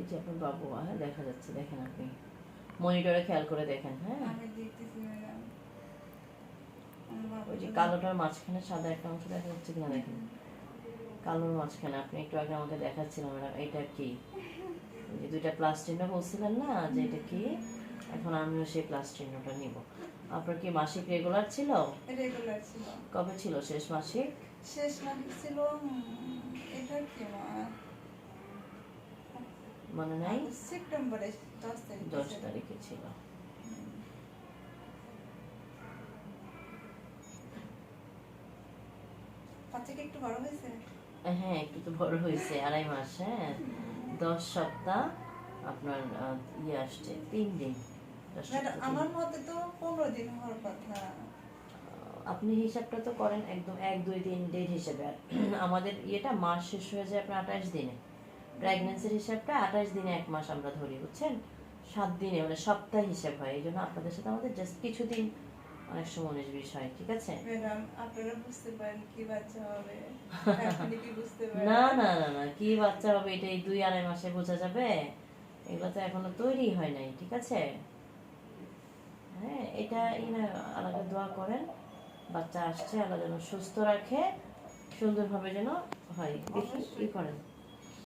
এই যে আপনার বাবু হ্যাঁ দেখা যাচ্ছে দেখেন আপনি। মনিটরে খেয়াল করে দেখেন হ্যাঁ? ওই যে কালোটার মাঝখানে সাদা একটা অংশ দেখা যাচ্ছে কিনা দেখেন। কালোর মাঝখানে আপনি একটু আগে আমাকে দেখাচ্ছিলেন ম্যাডাম এটা কি? যে দুইটা প্লাস চিহ্ন বলছিলেন না যে এটা কি? এখন আমিও সেই প্লাস চিহ্নটা নিব। আপনার কি মাসিক রেগুলার ছিল? রেগুলার ছিল। কবে ছিল শেষ মাসিক? শেষ মাসিক ছিল এটা কি মা মনে নাই? সেপ্টেম্বরে দশ তারিখ ছিল। বাচ্চাকে একটু বড় হয়েছে? হ্যাঁ একটু তো বড় হয়েছে আড়াই মাস হ্যাঁ। দশ সপ্তাহ আপনার ইয়ে আসছে তিন দিন। আমার মতে তো পনেরো দিন হওয়ার কথা। আপনি হিসাবটা তো করেন একদম এক দুই দিন ডেট হিসেবে। আমাদের ইয়েটা মাস শেষ হয়ে যায় আপনার আঠাশ দিনে। প্রেগনেন্সির হিসাবটা আঠাশ দিনে এক মাস আমরা ধরি বুঝছেন? সাত দিনে মানে সপ্তাহ হিসাব হয় এই জন্য আপনাদের সাথে আমাদের জাস্ট কিছুদিন অনেক সময় উনিশ বিশ হয় ঠিক আছে? আপনারা বুঝতে পারেন কি বাচ্চা হবে না না না না কি বাচ্চা হবে এটা এই দুই আড়াই মাসে বোঝা যাবে। এগুলো তো এখনও তৈরি হয় নাই ঠিক আছে? হ্যাঁ এটা ইনা আলাদা দোয়া করেন বাচ্চা আসছে আলাদা যেন সুস্থ রাখে সুন্দরভাবে যেন হয় দেখি কি করেন?